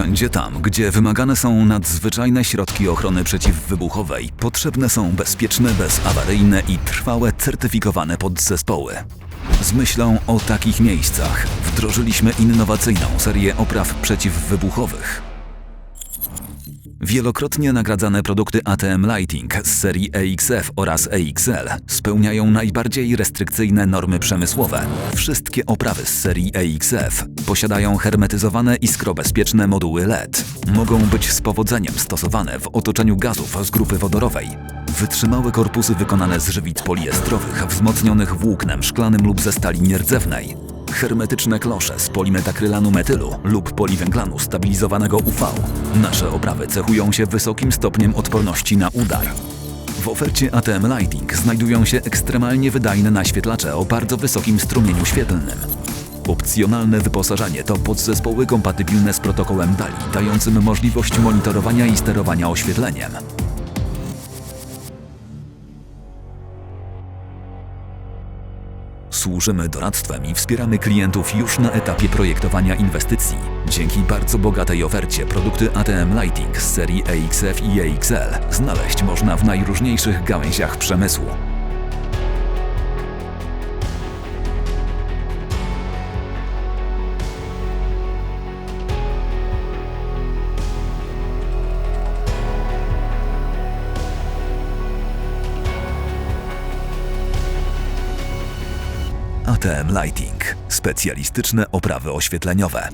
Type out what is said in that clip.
Wszędzie tam, gdzie wymagane są nadzwyczajne środki ochrony przeciwwybuchowej, potrzebne są bezpieczne, bezawaryjne i trwałe certyfikowane podzespoły. Z myślą o takich miejscach wdrożyliśmy innowacyjną serię opraw przeciwwybuchowych. Wielokrotnie nagradzane produkty ATM Lighting z serii EXF oraz EXL spełniają najbardziej restrykcyjne normy przemysłowe. Wszystkie oprawy z serii EXF posiadają hermetyzowane iskrobezpieczne moduły LED. Mogą być z powodzeniem stosowane w otoczeniu gazów z grupy wodorowej. Wytrzymałe korpusy wykonane z żywit poliestrowych wzmocnionych włóknem szklanym lub ze stali nierdzewnej. Hermetyczne klosze z polimetakrylanu metylu lub poliwęglanu stabilizowanego UV. Nasze oprawy cechują się wysokim stopniem odporności na udar. W ofercie ATM Lighting znajdują się ekstremalnie wydajne naświetlacze o bardzo wysokim strumieniu świetlnym. Opcjonalne wyposażenie to podzespoły kompatybilne z protokołem DALI, dającym możliwość monitorowania i sterowania oświetleniem. Służymy doradztwem i wspieramy klientów już na etapie projektowania inwestycji. Dzięki bardzo bogatej ofercie produkty ATM Lighting z serii EXF i EXL znaleźć można w najróżniejszych gałęziach przemysłu. ATM Lighting. Specjalistyczne oprawy oświetleniowe.